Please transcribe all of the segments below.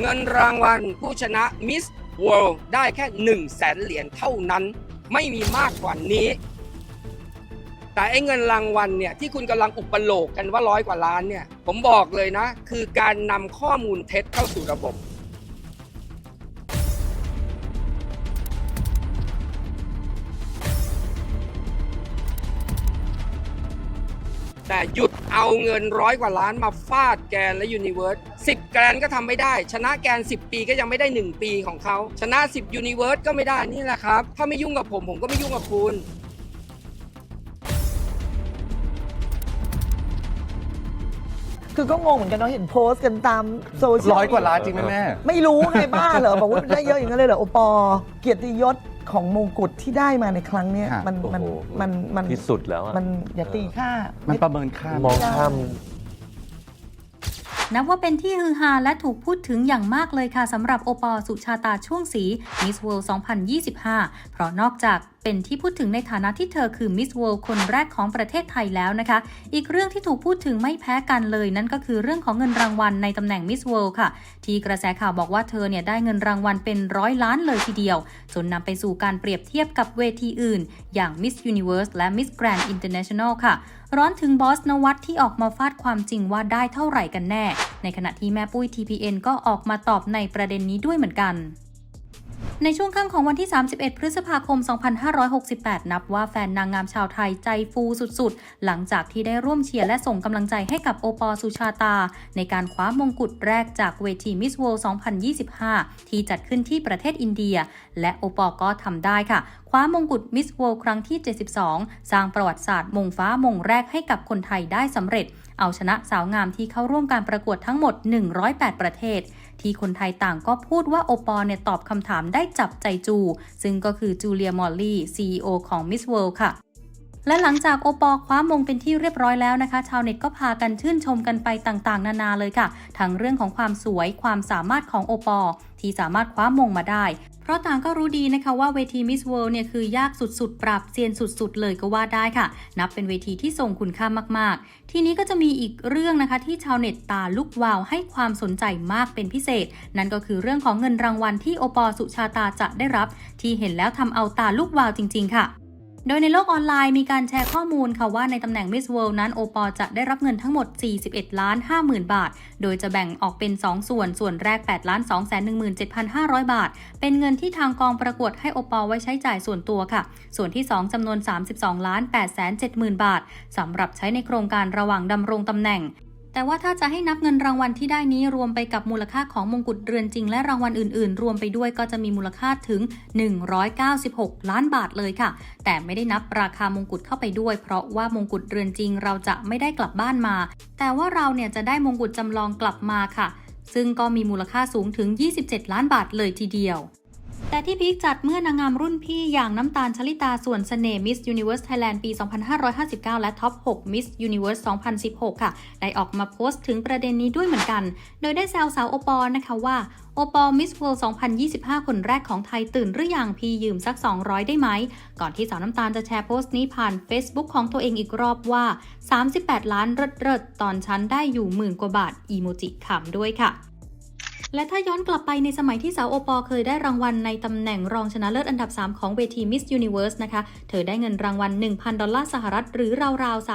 เงินรางวัลผู้ชนะมิส World ได้แค่ 1 0 0 0 0แสนเหรียญเท่านั้น ไม่มีมากกว่านี้ แต่ไอ้เงินรางวัลเนี่ยที่คุณกำลังอุปโลกกันว่าร้อยกว่าล้านเนี่ย ผมบอกเลยนะ คือการนำข้อมูลเท็จเข้าสู่ระบบ แต่หยุดเอาเงินร้อยกว่าล้านมาฟาดแกนและยูนิเวิร์ส สิบแกรนก็ทำไม่ได้ ชนะแกน10 ปีก็ยังไม่ได้ 1 ปีของเขาชนะ 10ยูนิเวิร์สก็ไม่ได้นี่แหละครับ ถ้าไม่ยุ่งกับผมผมก็ไม่ยุ่งกับคุณคือก็งงเหมือนกันเนาะเห็นโพสต์กันตามโซเชียลร้อยกว่าล้านจริงไหมแม่ ไม่รู้ไงบ้าเหรอ บอกว่าได้เยอะอย่างนั้นเลยเหรอโอปอ เกียรติยศของมงกุฎที่ได้มาในครั้งเนี้ยฮะมันมันโอ้โหมันมันที่สุดแล้วอะมันอย่าตีค่า มันประเมินค่ามองข้าม นับว่าเป็นที่ฮือฮาและถูกพูดถึงอย่างมากเลยค่ะสำหรับโอปอสุชาตาช่วงสี Miss World 2025 เพราะนอกจากเป็นที่พูดถึงในฐานะที่เธอคือ Miss World คนแรกของประเทศไทยแล้วนะคะ อีกเรื่องที่ถูกพูดถึงไม่แพ้กันเลย นั่นก็คือเรื่องของเงินรางวัลในตำแหน่ง Miss World ค่ะ ที่กระแสข่าวบอกว่าเธอเนี่ยได้เงินรางวัลเป็นร้อยล้านเลยทีเดียว จนนำไปสู่การเปรียบเทียบกับเวทีอื่น อย่าง Miss Universe และ Miss Grand International ค่ะร้อนถึงบอสนวัตที่ออกมาฟาดความจริงว่าได้เท่าไหร่กันแน่ ในขณะที่แม่ปุ้ย TPN ก็ออกมาตอบในประเด็นนี้ด้วยเหมือนกัน ในช่วงค่ำของวันที่ 31 พฤษภาคม 2568 นับว่าแฟนนางงามชาวไทยใจฟูสุดๆ หลังจากที่ได้ร่วมเชียร์และส่งกำลังใจให้กับโอปอล์สุชาตา ในการคว้ามงกุฎแรกจากเวที Miss World 2025 ที่จัดขึ้นที่ประเทศอินเดีย และโอปอล์ก็ทำได้ค่ะ คว้ามงกุฎ Miss World ครั้งที่ 72 สร้างประวัติศาสตร์มงฟ้ามงแรกให้กับคนไทยได้สำเร็จ เอาชนะสาวงามที่เข้าร่วมการประกวดทั้งหมด 108 ประเทศ ที่คนไทยต่างก็พูดว่าโอปอลเนี่ยตอบคำถามได้จับใจจู ซึ่งก็คือจูเลียมอลลี่ CEO ของ Miss World ค่ะและหลังจากโอปอลคว้ามงเป็นที่เรียบร้อยแล้วนะคะ ชาวเน็ตก็พากันชื่นชมกันไปต่างๆ นานาเลยค่ะ ทั้งเรื่องของความสวยความสามารถของโอปอลที่สามารถคว้ามงมาได้ ราะต่างก็รู้ดีนะคะว่าเวที Miss World เนี่ยคือยากสุดๆ ปรับเซียนสุดๆ เลยก็ว่าได้ค่ะ นับเป็นเวทีที่ทรงคุณค่ามากๆ ทีนี้ก็จะมีอีกเรื่องนะคะที่ชาวเน็ตตาลุกวาวให้ความสนใจมากเป็นพิเศษ นั่นก็คือเรื่องของเงินรางวัลที่โอปอลสุชาตาจะได้รับ ที่เห็นแล้วทำเอาตาลุกวาวจริง ๆ ค่ะ โดยในโลกออนไลน์มีการแชร์ข้อมูลค่ะว่าในตำแหน่ง Miss World นั้นโอปอจะได้รับเงินทั้งหมด 41 ล้าน5หมื่นบาท โดยจะแบ่งออกเป็น 2 ส่วน ส่วนแรก 8 ล้าน 217,500 บาท เป็นเงินที่ทางกองประกวดให้โอปอไว้ใช้จ่ายส่วนตัวค่ะ ส่วนที่ 2 จำนวน 32 ล้าน 8 7 0 0 0 0 บาทสำหรับใช้ในโครงการระหว่างดำรงตำแหน่ง แต่ว่าถ้าจะให้นับเงินรางวัลที่ได้นี้รวมไปกับมูลค่าของมงกุฎเรือนจริง และรางวัลอื่น ๆ รวมไปด้วยก็จะมีมูลค่าถึง 196 ล้านบาทเลยค่ะ แต่ไม่ได้นับราคามงกุฎเข้าไปด้วย เพราะว่ามงกุฎเรือนจริงเราจะไม่ได้กลับบ้านมา แต่ว่าเราเนี่ยจะได้มงกุฎจำลองกลับมาค่ะ ซึ่งก็มีมูลค่าสูงถึง 27 ล้านบาทเลยทีเดียว แต่ที่พีคจัดเมื่อนางงามรุ่นพี่อย่างน้ำตาลชลิตาส่วนเสน่ห์ Miss Universe Thailand ปี 2559 และท็อป6 Miss Universe 2016 ค่ะ ได้ออกมาโพสต์ถึงประเด็นนี้ด้วยเหมือนกัน โดยได้แซวสาวโอปอลนะคะว่าโอปอล Miss World 2025 คนแรกของไทยตื่นหรือยังพี่ยืมสัก 200 ได้ไหม ก่อนที่สาวน้ำตาลจะแชร์โพสต์นี้ผ่าน Facebook ของตัวเองอีกรอบว่า 38 ล้านเริดๆตอนชั้นได้อยู่หมื่นกว่าบาทอีโมจิขำด้วยค่ะ และถ้าย้อนกลับไปในสมัยที่สาวโอปอเคยได้รางวัลในตำแหน่งรองชนะเลิศอันดับ 3 ของเวที Miss Universe นะคะ เธอได้เงินรางวัล 1,000 ดอลลาร์สหรัฐ หรือราวๆ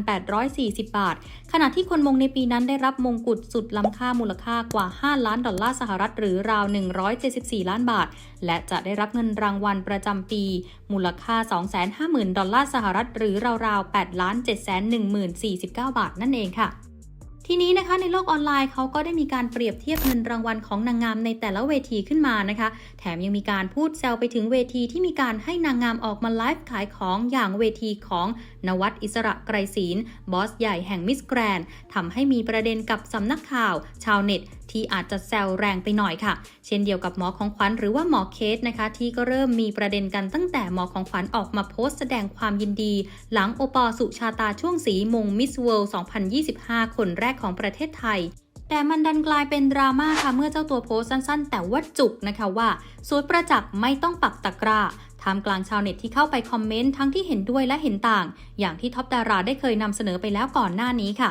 34,840 บาท ขณะที่คนมงในปีนั้นได้รับมงกุฎสุดล้ำค่ามูลค่ากว่า 5 ล้านดอลลาร์สหรัฐ หรือราว 174 ล้านบาท และจะได้รับเงินรางวัลประจำปี มูลค่า 250,000 ดอลลาร์สหรัฐ หรือราวๆ8ล้าน7 1 0 4 9 บาทนั่นเองค่ะ ทีนี้นะคะในโลกออนไลน์เขาก็ได้มีการเปรียบเทียบเงินรางวัลของนางงามในแต่ละเวทีขึ้นมานะคะ แถมยังมีการพูดแซวไปถึงเวทีที่มีการให้นางงามออกมาไลฟ์ขายของอย่างเวทีของนวัดอิสระไกรศีลบอสใหญ่แห่งมิสแกรนทำให้มีประเด็นกับสำนักข่าว ชาวเน็ต ที่อาจจะแซวแรงไปหน่อยค่ะ เช่นเดียวกับหมอของขวัญหรือว่าหมอเคสนะคะ ที่ก็เริ่มมีประเด็นกันตั้งแต่หมอของขวัญออกมาโพสต์แสดงความยินดี หลังโอปอลสุชาตาช่วงสีมงมิสเวิลด์2025 คนแรกของประเทศไทยแต่มันดันกลายเป็นดราม่าค่ะเมื่อเจ้าตัวโพสสั้น ๆ แต่ว่าจุกนะคะว่าสวยประจักษ์ไม่ต้องปักตะกร้าท่ามกลางชาวเน็ตที่เข้าไปคอมเมนต์ทั้งที่เห็นด้วยและเห็นต่าง อย่างที่ท็อปดาราได้เคยนำเสนอไปแล้วก่อนหน้านี้ค่ะ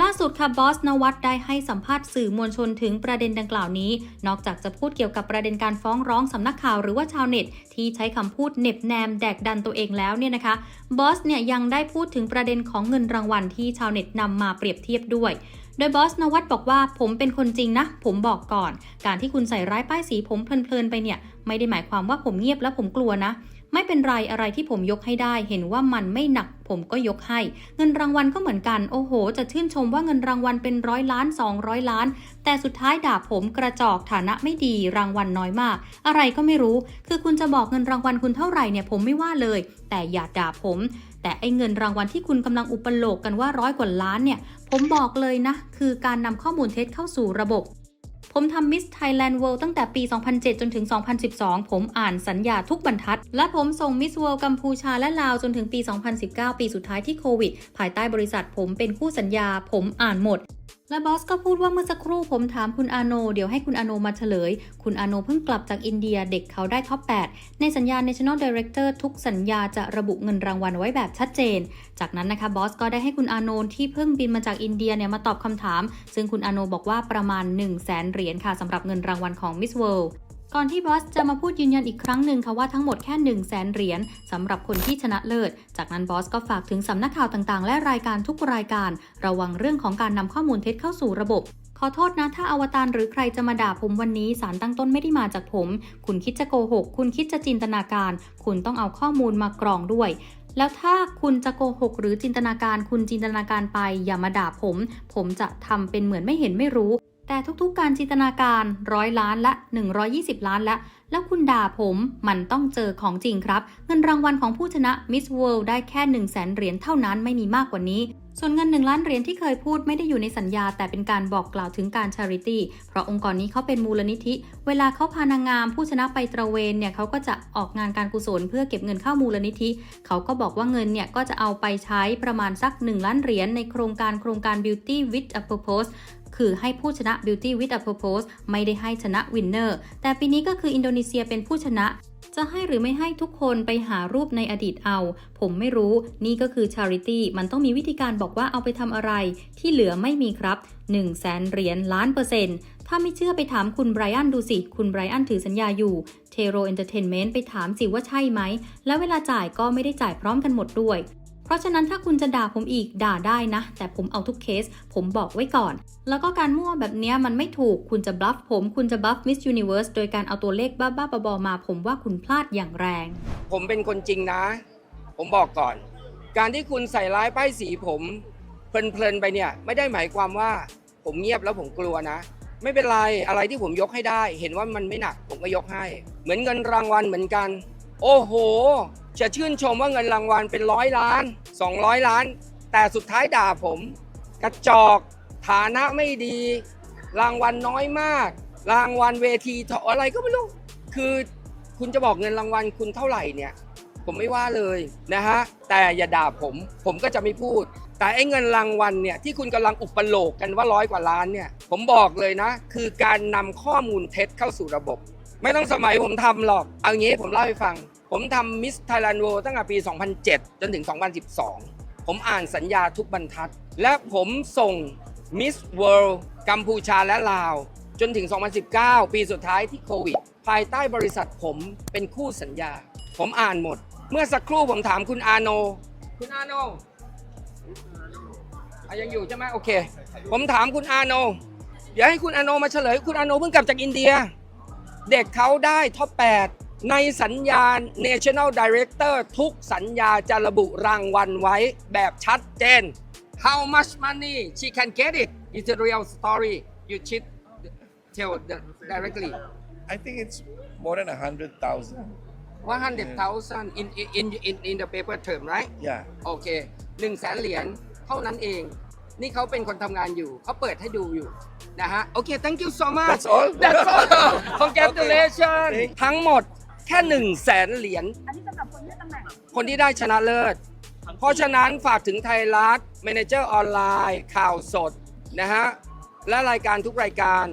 ล่าสุดค่ะบอสนวัตได้ให้สัมภาษณ์สื่อมวลชนถึงประเด็นดังกล่าวนี้ นอกจากจะพูดเกี่ยวกับประเด็นการฟ้องร้องสำนักข่าวหรือว่าชาวเน็ต ที่ใช้คำพูดเหน็บแนมแดกดันตัวเองแล้วเนี่ยนะคะบอสเนี่ยยังได้พูดถึงประเด็นของเงินรางวัลที่ชาวเน็ตนำมาเปรียบเทียบด้วย โดยบอสนวัตบอกว่าผมเป็นคนจริงนะ ผมบอกก่อน การที่คุณใส่ร้ายป้ายสีผมเพลินๆไปเนี่ย ไม่ได้หมายความว่าผมเงียบและผมกลัวนะ ไม่เป็นไรอะไรที่ผมยกให้ได้ เห็นว่ามันไม่หนัก ผมก็ยกให้ เงินรางวัลก็เหมือนกัน โอ้โห จะชื่นชมว่าเงินรางวัลเป็นร้อยล้าน 200 ล้าน แต่สุดท้ายด่าผมกระจอกฐานะไม่ดีรางวัลน้อยมาก อะไรก็ไม่รู้ คือคุณจะบอกเงินรางวัลคุณเท่าไหร่เนี่ยผมไม่ว่าเลย แต่อย่าด่าผมแต่ไอ้เงินรางวัลที่คุณกำลังอุปโลกกันว่าร้อยกว่าล้านเนี่ย ผมบอกเลยนะ คือการนำข้อมูลเท็จเข้าสู่ระบบ ผมทำ Miss Thailand World ตั้งแต่ปี 2007 จนถึง 2012 ผมอ่านสัญญาทุกบรรทัด และผมส่ง Miss World กัมพูชาและลาวจนถึงปี 2019 ปีสุดท้ายที่โควิด ภายใต้บริษัทผมเป็นคู่สัญญา ผมอ่านหมด และบอสก็พูดว่าเมื่อสักครู่ผมถามคุณอาโน เดี๋ยวให้คุณอาโนมาเฉลย คุณอาโนเพิ่งกลับจากอินเดียเด็กเขาได้ท็อป 8 ในสัญญา National Director ทุกสัญญาจะระบุเงินรางวัลไว้แบบชัดเจน จากนั้นนะคะบอสก็ได้ให้คุณอาโนที่เพิ่งบินมาจากอินเดียเนี่ยมาตอบคำถาม ซึ่งคุณอาโนบอกว่าประมาณ 1 0 0 0 0แสนเหรียญค่ะสำหรับเงินรางวัลของ Miss World ก่อนที่บอสจะมาพูดยืนยันอีกครั้งหนึ่งค่ะว่าทั้งหมดแค่ 1 0 0 0 0แสนเหรียญสำหรับคนที่ชนะเลิศ จากนั้นบอสก็ฝากถึงสำนักข่าวต่างๆ และรายการทุกรายการ ระวังเรื่องของการนำข้อมูลเท็จเข้าสู่ระบบ ขอโทษนะถ้าอวตารหรือใครจะมาด่าผมวันนี้สารตั้งต้นไม่ได้มาจากผม คุณคิดจะโกหก คุณคิดจะจินตนาการ คุณต้องเอาข้อมูลมากรองด้วยแล้วถ้าคุณจะโกหกหรือจินตนาการคุณจินตนาการไปอย่ามาด่าผม ผมจะทำเป็นเหมือนไม่เห็นไม่รู้ แต่ทุกๆการจินตนาการร้อยล้านละ 120 ล้านละ แล้วคุณด่าผมมันต้องเจอของจริงครับ เงินรางวัลของผู้ชนะ Miss World ได้แค่ 1 0 0 0 0แสนเหรียญเท่านั้นไม่มีมากกว่านี้ ส่วนเงิน 1 ล้านเหรียญที่เคยพูดไม่ได้อยู่ในสัญญา แต่เป็นการบอกกล่าวถึงการ charity เพราะองค์กรนี้เขาเป็นมูลนิธิ เวลาเขาพานางงาม ผู้ชนะไปตระเวนเนี่ยเขาก็จะออกงานการกุศลเพื่อเก็บเงินเข้ามูลนิธิ เขาก็บอกว่าเงินเนี่ยก็จะเอาไปใช้ประมาณสัก 1 ล้านเหรียญในโครงการโครงการ Beauty with a Purpose คือให้ผู้ชนะ Beauty with a Purpose ไม่ได้ให้ชนะ Winner แต่ปีนี้ก็คืออินโดนีเซียเป็นผู้ชนะจะให้หรือไม่ให้ทุกคนไปหารูปในอดีตเอา ผมไม่รู้ นี่ก็คือ charity มันต้องมีวิธีการบอกว่าเอาไปทำอะไร ที่เหลือไม่มีครับ1 0 0 0 0แสนเหรียญล้านเปอร์เซ็นต์ ถ้าไม่เชื่อไปถามคุณไบรอันดูสิ คุณไบรอันถือสัญญาอยู่เทโรเอนเตอร์เทนเมนต์ไปถามสิว่าใช่ไหม แล้วเวลาจ่ายก็ไม่ได้จ่ายพร้อมกันหมดด้วย เพราะฉะนั้นถ้าคุณจะด่าผมอีกด่าได้นะ แต่ผมเอาทุกเคส ผมบอกไว้ก่อน แล้วก็การมั่วแบบนี้มันไม่ถูกคุณจะบลัฟผม คุณจะบลัฟ Miss Universe โดยการเอาตัวเลขบ้าๆบอๆมาผมว่าคุณพลาดอย่างแรง ผมเป็นคนจริงนะ ผมบอกก่อน การที่คุณใส่ร้ายป้ายสีผมเพลินๆไปเนี่ย ไม่ได้หมายความว่าผมเงียบแล้วผมกลัวนะ ไม่เป็นไรอะไรที่ผมยกให้ได้ เห็นว่ามันไม่หนัก ผมก็ยกให้ เหมือนเงินรางวัลเหมือนกัน โอ้โห จะชื่นชมว่าเงินรางวัลเป็นร้อยล้าน 200 ล้าน แต่สุดท้ายด่าผม กระจอกฐานะไม่ดี รางวัลน้อยมาก รางวัลเวทีเท่าอะไรก็ไม่รู้ คือคุณจะบอกเงินรางวัลคุณเท่าไหร่เนี่ย ผมไม่ว่าเลยนะฮะแต่อย่าด่าผม ผมก็จะไม่พูด แต่ไอ้เงินรางวัลเนี่ยที่คุณกำลังอุปโลกกันว่าร้อยกว่าล้านเนี่ย ผมบอกเลยนะ คือการนำข้อมูลเท็จเข้าสู่ระบบ ไม่ต้องสมัยผมทำหรอก เอางี้ผมเล่าให้ฟัง ผมทำมิสไทยแลนด์โวตั้งแต่ปี 2007 จนถึง 2012 ผมอ่านสัญญาทุกบรรทัด และผมส่งมิสเวิลด์กัมพูชาและลาว จนถึง 2019 ปีสุดท้ายที่โควิด ภายใต้บริษัทผมเป็นคู่สัญญา ผมอ่านหมด เมื่อสักครู่ผมถามคุณอาโน คุณอาโนอะยังอยู่ใช่ไหมโอเค ผมถามคุณอาโน เดี๋ยวให้คุณอาโนมาเฉลย คุณอาโนเพิ่งกลับจากอินเดีย เด็กเขาได้ท็อป8 ในสัญญาณ National Director ทุกสัญญาจะระบุรางวัลไว้แบบชัดเจน How much money she can get it is a real story you should tell the- directly I think it's more than a hundred thousand. 100,000 in in in in the paper term right Yeah. โอเค1 0 0 0 0แสนเหรียญเท่านั้นเอง นี่เขาเป็นคนทำงานอยู่ เขาเปิดให้ดูอยู่นะฮะ โอเค thank you so much That's all? That's all congratulations Okay. ทั้งหมด แค่1 0 0 0 0แสนเหรียญอันนี้สำหรับคนที่ตำแหน่งคนที่ได้ชนะเลิศ เพราะฉะนั้นฝากถึงไทยรัฐ m ม n เจอร์ออนไลน์ข่าวสดนะฮะและรายการทุกรายการ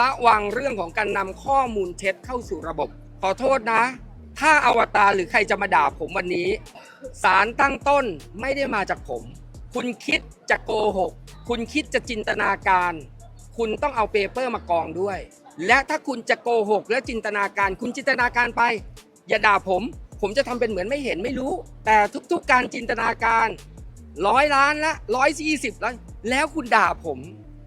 ระวังเรื่องของการนำข้อมูลเท็จเข้าสู่ระบบ ขอโทษนะ ถ้าอวตารหรือใครจะมาด่าผมวันนี้สารตั้งต้นไม่ได้มาจากผม คุณคิดจะโกหก คุณคิดจะจินตนาการ คุณต้องเอาเปเปอร์มากองด้วย และถ้าคุณจะโกหกและจินตนาการ คุณจินตนาการไป อย่าด่าผม ผมจะทำเป็นเหมือนไม่เห็นไม่รู้ แต่ทุกๆการจินตนาการร้อยล้านละร้อยสี่สิบล้านแล้วคุณด่าผม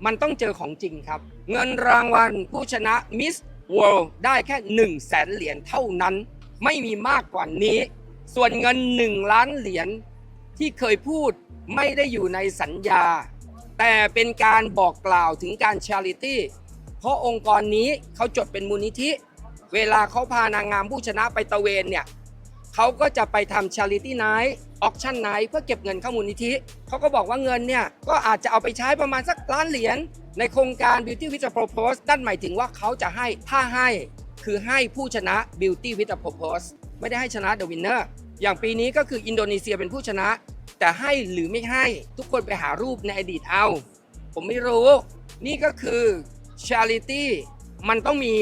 มันต้องเจอของจริงครับ เงินรางวัลผู้ชนะมิส World ได้แค่1 0 0 0 0แสนเหรียญเท่านั้น ไม่มีมากกว่านี้ ส่วนเงิน 1 ล้านเหรียญที่เคยพูดไม่ได้อยู่ในสัญญา แต่เป็นการบอกกล่าวถึงการชาริตี้ เพราะองค์กรนี้เขาจดเป็นมูลนิธิ เวลาเขาพานางงามผู้ชนะไปตะเวนเนี่ยเขาก็จะไปทำ charity night auction night เพื่อเก็บเงินเข้ามูลนิธิเขาก็บอกว่าเงินเนี่ยก็อาจจะเอาไปใช้ประมาณสักล้านเหรียญในโครงการ Beauty with a Purpose นั่นหมายถึงว่าเขาจะให้ถ้าให้คือให้ผู้ชนะ Beauty with a Purpose ไม่ได้ให้ชนะ The Winner อย่างปีนี้ก็คืออินโดนีเซียเป็นผู้ชนะ แต่ให้หรือไม่ให้ทุกคนไปหารูปในอดีตเอา ผมไม่รู้ นี่ก็คือ charity มันต้องมี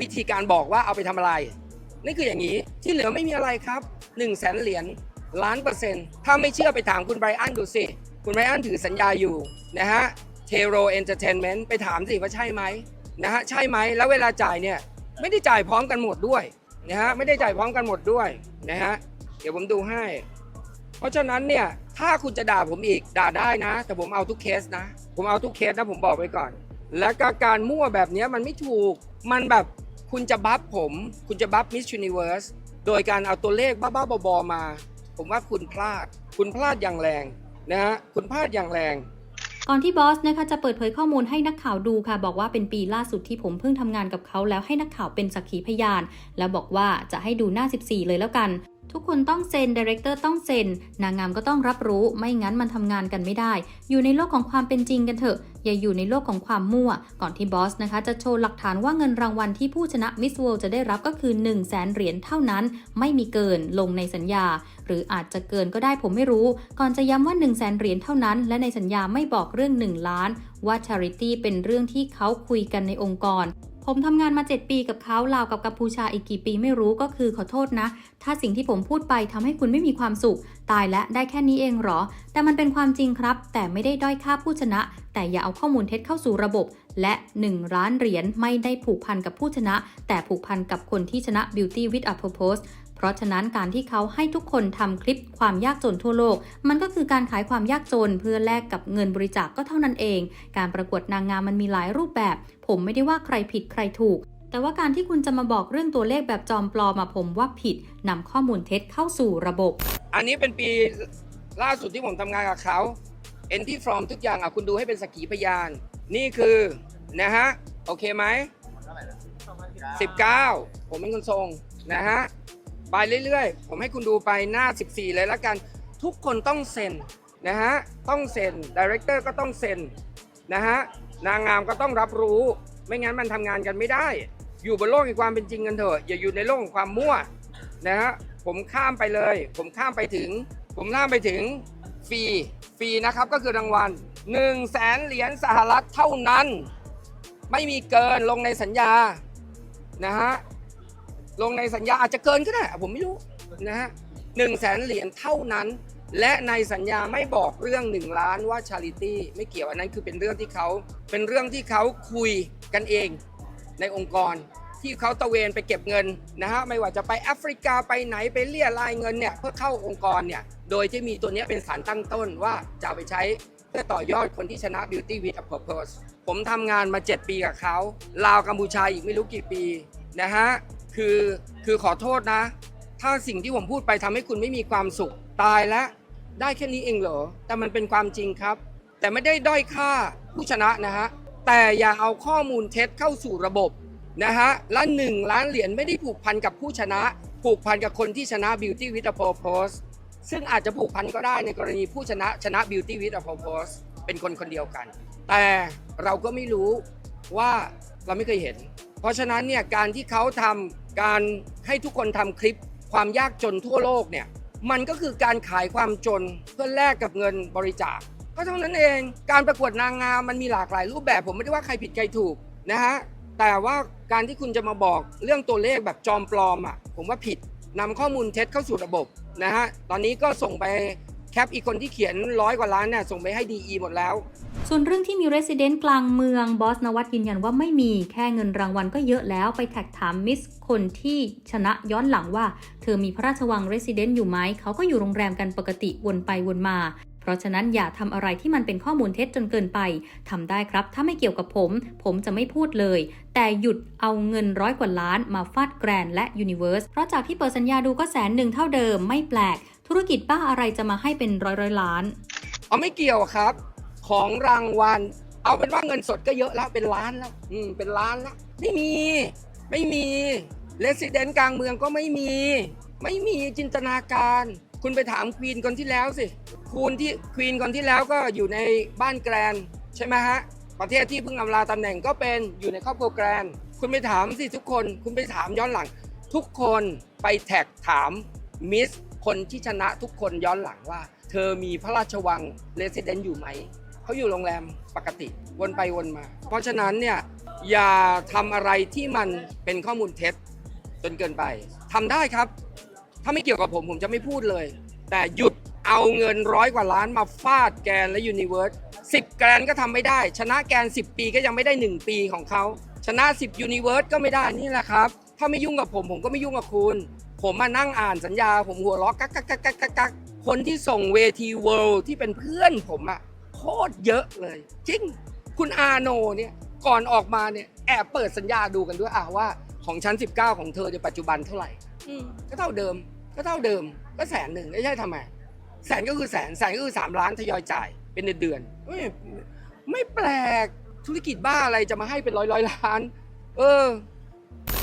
วิธีการบอกว่าเอาไปทำอะไรนี่คืออย่างนี้ที่เหลือไม่มีอะไรครับ1นึ่งแสนเหรียญล้านเปอร์เซ็นต์ถ้าไม่เชื่อไปถามคุณไบรอันดูสิคุณไบรอันถือสัญญาอยู่นะฮะเทโรเอนเตอร์เทนเมนต์ไปถามสิว่าใช่ไหมนะฮะใช่ไหมแล้วเวลาจ่ายเนี่ยไม่ได้จ่ายพร้อมกันหมดด้วยนะฮะไม่ได้จ่ายพร้อมกันหมดด้วยนะฮะเดี๋ยวผมดูให้ เพราะฉะนั้นเนี่ยถ้าคุณจะด่าผมอีกด่าได้นะ แต่ผมเอาทุกเคสนะ ผมเอาทุกเคสนะผมบอกไว้ก่อน แล้วก็การมั่วแบบนี้มันไม่ถูก มันแบบคุณจะบัฟผม คุณจะบัฟมิส s u นิเวิร์สโดยการเอาตัวเลขบ้าๆบอๆมา ผมว่าคุณพลาด คุณพลาดอย่างแรงนะฮะคุณพลาดอย่างแรงก่อนที่บอสนะคะจะเปิดเผยข้อมูลให้นักข่าวดูค่ะ บอกว่าเป็นปีล่าสุดที่ผมเพิ่งทำงานกับเขาแล้วให้นักข่าวเป็นสักขีพยาน แล้วบอกว่าจะให้ดูหน้า 14 เลยแล้วกัน ทุกคนต้องเซ็นดีเรคเตอร์ต้องเซ็น นางงามก็ต้องรับรู้ ไม่งั้นมันทำงานกันไม่ได้ อยู่ในโลกของความเป็นจริงกันเถอะ อย่าอยู่ในโลกของความมั่ว ก่อนที่บอสนะคะ จะโชว์หลักฐานว่าเงินรางวัลที่ผู้ชนะมิส s World จะได้รับก็คือ 1 0 0 0 0แสนเหรียญเท่านั้น ไม่มีเกินลงในสัญญา หรืออาจจะเกินก็ได้ผมไม่รู้ ก่อนจะย้ำว่า 1 0 0 0 0แสนเหรียญเท่านั้น และในสัญญาไม่บอกเรื่อง 1 ล้าน ว่า charity เป็นเรื่องที่เขาคุยกันในองค์กร ผมทำงานมา 7 ปีกับเขาลาวกับกัมพูชาอีกกี่ปีไม่รู้ก็คือขอโทษนะ ถ้าสิ่งที่ผมพูดไปทำให้คุณไม่มีความสุข ตายและได้แค่นี้เองเหรอ แต่มันเป็นความจริงครับ แต่ไม่ได้ด้อยค่าผู้ชนะ แต่อย่าเอาข้อมูลเท็จเข้าสู่ระบบ และ1ล้านเหรียญไม่ได้ผูกพันกับผู้ชนะ แต่ผูกพันกับคนที่ชนะ Beauty with a Purpose เพราะฉะนั้นการที่เขาให้ทุกคนทำคลิปความยากจนทั่วโลก มันก็คือการขายความยากจนเพื่อแลกกับเงินบริจาคกก็เท่านั้นเอง การประกวดนางงามมันมีหลายรูปแบบ ผมไม่ได้ว่าใครผิดใครถูกแต่ว่าการที่คุณจะมาบอกเรื่องตัวเลขแบบจอมปลอมมาผมว่าผิดนำข้อมูลเท็จเข้าสู่ระบบ อันนี้เป็นปีล่าสุดที่ผมทำงานกับเขาเอนที่ฟรอมทุกอย่างอะคุณดูให้เป็นสกีพยาน นี่คือ นะฮะ โอเคไหม19ผมเป็นคนทรงนะฮะ ไปเรื่อยๆ ผมให้คุณดูไปหน้า 14 เลยแล้วกัน ทุกคนต้องเซ็นนะฮะ ต้องเซ็นดีเรคเตอร์ก็ต้องเซ็นนะฮะ นางงามก็ต้องรับรู้ ไม่งั้นมันทำงานกันไม่ได้ อยู่บนโลกแห่งความเป็นจริงกันเถอะ อย่าอยู่ในโลกของความมั่วนะฮะ ผมข้ามไปเลย ผมข้ามไปถึง ผมข้ามไปถึงฟรี ฟรีนะครับก็คือรางวัล1 0 0 0 0แสนเหรียญสหรัฐเท่านั้น ไม่มีเกินลงในสัญญานะฮะ ลงในสัญญาอาจจะเกินก็ได้ ผมไม่รู้นะฮะหนึ่งแสนเหรียญเท่านั้น และในสัญญาไม่บอกเรื่อง 1 ล้านว่าชาริตี้ไม่เกี่ยวอันนั้นคือเป็นเรื่องที่เขาเป็นเรื่องที่เขาคุยกันเองในองค์กรที่เขาตะเวนไปเก็บเงินนะฮะไม่ว่าจะไปแอฟริกาไปไหนไปเลี่ยรายเงินเนี่ยเพื่อเข้าองค์กรเนี่ยโดยที่มีตัวเนี้ยเป็นสารตั้งต้นว่าจะเอาไปใช้เพื่อต่อยอดคนที่ชนะ Beauty with a Purpose ผมทำงานมา 7 ปีกับเขาลาวกัมพูชาอีกไม่รู้กี่ปีนะฮะ คือคือขอโทษนะ ถ้าสิ่งที่ผมพูดไปทำให้คุณไม่มีความสุขตายแล้วได้แค่นี้เองเหรอ แต่มันเป็นความจริงครับ แต่ไม่ได้ด้อยค่าผู้ชนะนะฮะ แต่อย่าเอาข้อมูลเท็จเข้าสู่ระบบนะฮะ และหนึ่งล้านเหรียญไม่ได้ผูกพันกับผู้ชนะ ผูกพันกับคนที่ชนะ Beauty with a Purpose ซึ่งอาจจะผูกพันก็ได้ในกรณีผู้ชนะชนะ Beauty with a Purpose เป็นคนคนเดียวกัน แต่เราก็ไม่รู้ว่าเราไม่เคยเห็น เพราะฉะนั้นเนี่ยการที่เขาทำการให้ทุกคนทำคลิปความยากจนทั่วโลกเนี่ยมันก็คือการขายความจนเพื่อแลกกับเงินบริจาคก็เท่านั้นเองการประกวดนางงามมันมีหลากหลายรูปแบบผมไม่ได้ว่าใครผิดใครถูกนะฮะแต่ว่าการที่คุณจะมาบอกเรื่องตัวเลขแบบจอมปลอมอะผมว่าผิดนำข้อมูลเท็จเข้าสู่ระบบนะฮะตอนนี้ก็ส่งไป แคปอีกคนที่เขียนร้อยกว่าล้านเนี่ยส่งไปให้ดีหมดแล้ว ส่วนเรื่องที่มี Resident กลางเมืองบอสนวัตยืนยันว่าไม่มีแค่เงินรางวัลก็เยอะแล้วไปแท็กถามมิสคนที่ชนะย้อนหลังว่า เธอมีพระราชวัง Resident อยู่ไหมเขาก็อยู่โรงแรมกันปกติวนไปวนมา เพราะฉะนั้นอย่าทำอะไรที่มันเป็นข้อมูลเท็จจนเกินไปทำได้ครับ ถ้าไม่เกี่ยวกับผม ผมจะไม่พูดเลย แต่หยุดเอาเงินร้อยกว่าล้านมาฟาดแกรนและ Universe เพราะจากที่เปิดสัญญาดูก็แสนหนึ่งเท่าเดิมไม่แปลก ธุรกิจบ้าอะไรจะมาให้เป็นร้อยร้อยล้าน เอาไม่เกี่ยวครับ ของรางวัล เอาเป็นว่าเงินสดก็เยอะแล้วเป็นล้านแล้วอืมเป็นล้านแล้วไม่มี ไม่มีเลสซิเดนต์กลางเมืองก็ไม่มี ไม่มีจินตนาการ คุณไปถามควีนคนที่แล้วสิคุณที่ควีนคนที่แล้วก็อยู่ในบ้านแกรนใช่ไหมฮะประเทศที่เพิ่งอำลาตำแหน่งก็เป็นอยู่ในครอบครัวแกรนคุณไปถามสิทุกคน คุณไปถามย้อนหลัง ทุกคนไปแท็กถามมิส คนที่ชนะทุกคนย้อนหลังว่า เธอมีพระราชวังเรสซิเดนต์อยู่ไหม เขาอยู่โรงแรมปกติวนไปวนมา เพราะฉะนั้นเนี่ยอย่าทำอะไรที่มันเป็นข้อมูลเท็จจนเกินไปทำได้ครับ ถ้าไม่เกี่ยวกับผมผมจะไม่พูดเลย แต่หยุดเอาเงินร้อยกว่าล้านมาฟาดแกนและยูนิเวิร์สสิบแกนก็ทำไม่ได้ ชนะแกน 10 ปีก็ยังไม่ได้ 1 ปีของเขา ชนะ 10ยูนิเวิร์สก็ไม่ได้นี่แหละครับ ถ้าไม่ยุ่งกับผมผมก็ไม่ยุ่งกับคุณ ผมมานั่งอ่านสัญญา ผมหัวล้อกักกักกักกักกักกักคนที่ส่งเวทีเวิลด์ที่เป็นเพื่อนผมอะโคตรเยอะเลย จริง คุณอาโนเนี่ยก่อนออกมาเนี่ยแอบเปิดสัญญาดูกันด้วยอะว่าของชั้น 19 ของเธอในปัจจุบันเท่าไหร่อืมก็เท่าเดิม ก็เท่าเดิมก็แสนหนึ่งไม่ใช่ทำไมแสนก็คือแสนแสนก็คือสามล้านทยอยจ่ายเป็นเดือนๆไม่ไม่แปลกธุรกิจบ้าอะไรจะมาให้เป็นร้อยร้อยๆล้าน เออ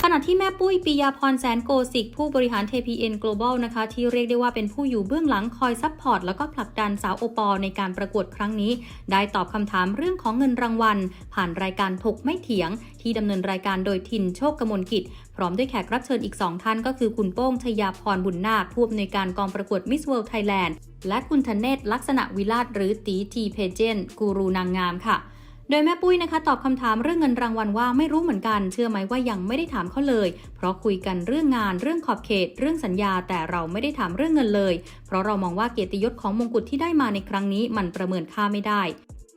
ขณะที่แม่ปุ้ยปิยาพรแสนโกสิก ผู้บริหาร TPN Global นะคะ ที่เรียกได้ว่าเป็นผู้อยู่เบื้องหลังคอยซัพพอร์ต แล้วก็ผลักดันสาวโอปอลในการประกวดครั้งนี้ ได้ตอบคำถามเรื่องของเงินรางวัล ผ่านรายการถกไม่เถียง ที่ดำเนินรายการโดยทินโชคกมลกิจ พร้อมด้วยแขกรับเชิญอีก 2 ท่านก็คือคุณโป้งชยาพรบุญนาคผู้อำนวยการกองประกวด Miss World Thailand และคุณธเนศลักษณะวิราชหรือตีทีเพเจนกูรูนางงามค่ะ โดยแม่ปุ้ยนะคะตอบคำถามเรื่องเงินรางวัลว่าไม่รู้เหมือนกัน เชื่อไหมว่ายังไม่ได้ถามเขาเลย เพราะคุยกันเรื่องงานเรื่องขอบเขต เรื่องสัญญา แต่เราไม่ได้ถามเรื่องเงินเลย เพราะเรามองว่าเกียรติยศของมงกุฎที่ได้มาในครั้งนี้มันประเมินค่าไม่ได้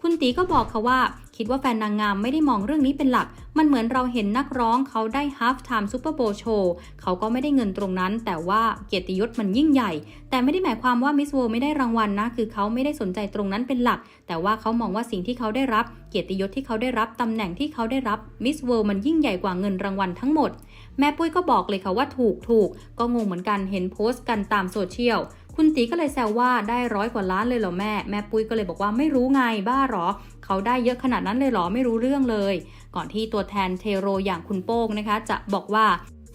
คุณตีก็บอกค่ะว่า คิดว่าแฟนนางงามไม่ได้มองเรื่องนี้เป็นหลัก มันเหมือนเราเห็นนักร้องเขาได้ half time super bowl show เขาก็ไม่ได้เงินตรงนั้น แต่ว่าเกียรติยศมันยิ่งใหญ่ แต่ไม่ได้หมายความว่า Miss World ไม่ได้รางวัลนะ คือเขาไม่ได้สนใจตรงนั้นเป็นหลัก แต่ว่าเขามองว่าสิ่งที่เขาได้รับ เกียรติยศที่เขาได้รับตำแหน่งที่เขาได้รับ Miss World มันยิ่งใหญ่กว่าเงินรางวัลทั้งหมด แม่ปุ้ยก็บอกเลยค่ะว่าถูกถูกก็งงเหมือนกันเห็นโพสต์กันตามโซเชียลคุณตีก็เลยแซวว่าได้ร้อยกว่าล้านเลยเหรอแม่ แม่ปุ้ยก็เลยบอกว่าไม่รู้ไงบ้าหรอ เขาได้เยอะขนาดนั้นเลยเหรอไม่รู้เรื่องเลย ก่อนที่ตัวแทนเทโรอย่างคุณโป้งนะคะ จะบอกว่า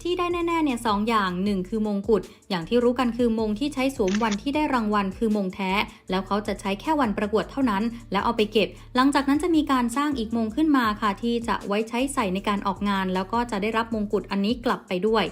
ที่ได้แน่ๆเนี่ยสองอย่างหนึ่งคือมงกุฎอย่างที่รู้กันคือมงที่ใช้สวมวันที่ได้รางวัลคือมงแท้ แล้วเขาจะใช้แค่วันประกวดเท่านั้น แล้วเอาไปเก็บ หลังจากนั้นจะมีการสร้างอีกมงขึ้นมาค่ะ ที่จะไว้ใช้ใส่ในการออกงาน แล้วก็จะได้รับมงกุฎอันนี้กลับไปด้วย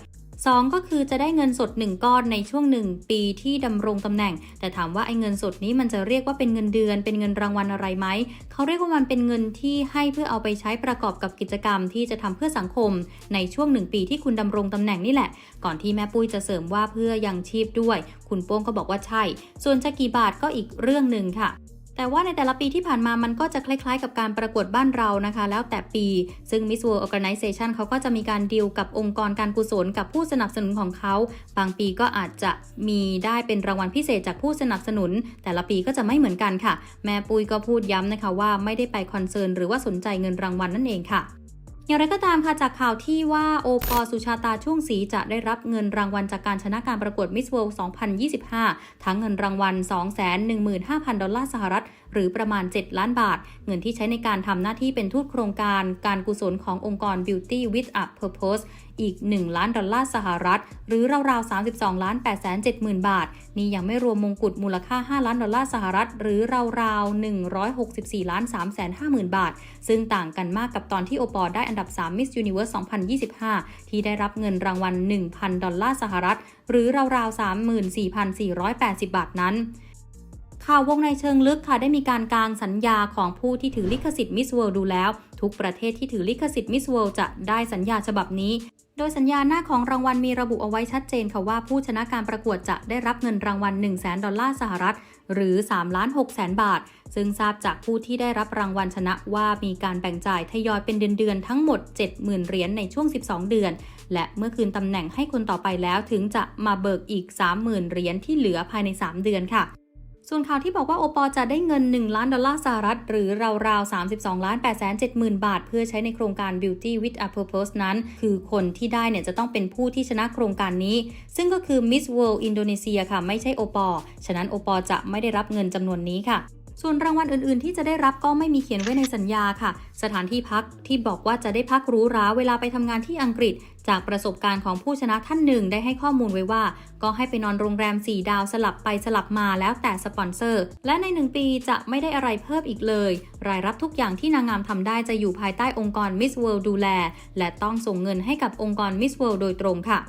2 ก็คือจะได้เงินสด 1 ก้อนในช่วง 1 ปีที่ดำรงตำแหน่ง แต่ถามว่าไอ้เงินสดนี้มันจะเรียกว่าเป็นเงินเดือน เป็นเงินรางวัลอะไรไหมเขาเรียกว่ามันเป็นเงินที่ให้เพื่อเอาไปใช้ประกอบกับกิจกรรมที่จะทำเพื่อสังคม ในช่วง 1 ปีที่คุณดำรงตำแหน่งนี่แหละ ก่อนที่แม่ปุ้ยจะเสริมว่าเพื่อยังชีพด้วย คุณโป้งก็บอกว่าใช่ ส่วนจะกี่บาทก็อีกเรื่องหนึ่งค่ะ แต่ว่าในแต่ละปีที่ผ่านมามันก็จะคล้ายๆ กับการประกวดบ้านเรานะคะ แล้วแต่ปี ซึ่ง Miss World Organization เขาก็จะมีการดีลกับองค์กรการกุศลกับผู้สนับสนุนของเขา บางปีก็อาจจะมีได้เป็นรางวัลพิเศษจากผู้สนับสนุน แต่ละปีก็จะไม่เหมือนกันค่ะ แม่ปุ้ยก็พูดย้ำนะคะว่าไม่ได้ไปคอนเซิร์นหรือว่าสนใจเงินรางวัลนั่นเองค่ะ อย่างไรก็ตามค่ะจากข่าวที่ว่าโอปอสุชาตาช่วงศรีจะได้รับเงินรางวัลจากการชนะการประกวดมิสเวิลด์2025 ทั้งเงินรางวัล 215,000 ดอลลาร์สหรัฐ หรือประมาณ 7 ล้านบาท เงินที่ใช้ในการทำหน้าที่เป็นทูตโครงการ การกุศลขององค์กร Beauty with a Purpose อีก 1 ล้านดอลลาร์สหรัฐ หรือราวๆ 32ล้าน8 7 0 0 0 บาท นี่ยังไม่รวมมงกุฎมูลค่า 5 ล้านดอลลาร์สหรัฐ หรือราวๆ 164ล้าน3 5 0 0 0 บาท ซึ่งต่างกันมากกับตอนที่โอปอลได้อันดับ 3 Miss Universe 2025 ที่ได้รับเงินรางวัล 1,000 ดอลลาร์สหรัฐ หรือราวๆ 34,480 บาทนั้น ข่าววงในเชิงลึกค่ะได้มีการกางสัญญาของผู้ที่ถือลิขสิทธิ์ Miss World ดูแล้ว ทุกประเทศที่ถือลิขสิทธิ์ Miss World จะได้สัญญาฉบับนี้ โดยสัญญาหน้าของรางวัลมีระบุเอาไว้ชัดเจนค่ะว่าผู้ชนะการประกวดจะได้รับเงินรางวัล 1 0 0 0 0แดอลลาร์สหรัฐ หรือ3ล้าน6แสนบาท ซึ่งทราบจากผู้ที่ได้รับรางวัลชนะว่ามีการแบ่งจ่ายทยอยเป็นเดือนๆทั้งหมด 70,000 เหรียญในช่วง 12 เดือน และเมื่อคืนตำแหน่งให้คนต่อไปแล้วถึงจะมาเบิกอีก 30,000 เหรียญที่เหลือภายใน 3 เดือนค่ะ ส่วนข่าวที่บอกว่าโอปอลจะได้เงิน 1 ล้านดอลลาร์สหรัฐ หรือราวๆ 32 ล้าน8 7 0 0 0 บาท เพื่อใช้ในโครงการ Beauty with a Purpose นั้น คือคนที่ได้เนี่ยจะต้องเป็นผู้ที่ชนะโครงการนี้ ซึ่งก็คือ Miss World Indonesia ค่ะ ไม่ใช่โอปอลฉะนั้นโอปอลจะไม่ได้รับเงินจำนวนนี้ค่ะ ส่วนรางวัลอื่นๆ ที่จะได้รับก็ไม่มีเขียนไว้ในสัญญาค่ะ สถานที่พักที่บอกว่าจะได้พักรูหราเวลาไปทำงานที่อังกฤษ จากประสบการณ์ของผู้ชนะท่านหนึ่งได้ให้ข้อมูลไว้ว่า ก็ให้ไปนอนโรงแรม 4 ดาวสลับไปสลับมาแล้วแต่สปอนเซอร์ และใน 1 ปีจะไม่ได้อะไรเพิ่มอีกเลย รายรับทุกอย่างที่นางงามทำได้จะอยู่ภายใต้องค์กร Miss World ดูแล และต้องส่งเงินให้กับองค์กร Miss World โดยตรงค่ะ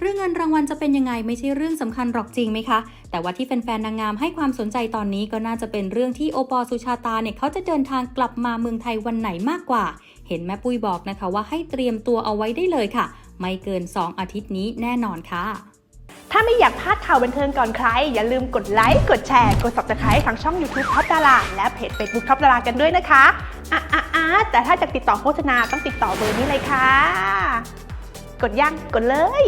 เรื่องเงินรางวัลจะเป็นยังไงไม่ใช่เรื่องสำคัญหรอกจริงไหมคะ แต่ว่าที่แฟนๆนางงามให้ความสนใจตอนนี้ก็น่าจะเป็นเรื่องที่โอปอลสุชาตาเนี่ยเขาจะเดินทางกลับมาเมืองไทยวันไหนมากกว่า เห็นแม่ปุ้ยบอกนะคะว่าให้เตรียมตัวเอาไว้ได้เลยค่ะ ไม่เกิน 2 อาทิตย์นี้แน่นอนค่ะ ถ้าไม่อยากพลาดข่าวบันเทิงก่อนใคร อย่าลืมกดไลค์กดแชร์กด subscribe ทางช่อง YouTube ท็อปดาราและเพจ Facebook ท็อปดารากันด้วยนะคะอะอะอะแต่ถ้าจะติดต่อโฆษณาต้องติดต่อเบอร์นี้เลยค่ะ กดยังกดเลย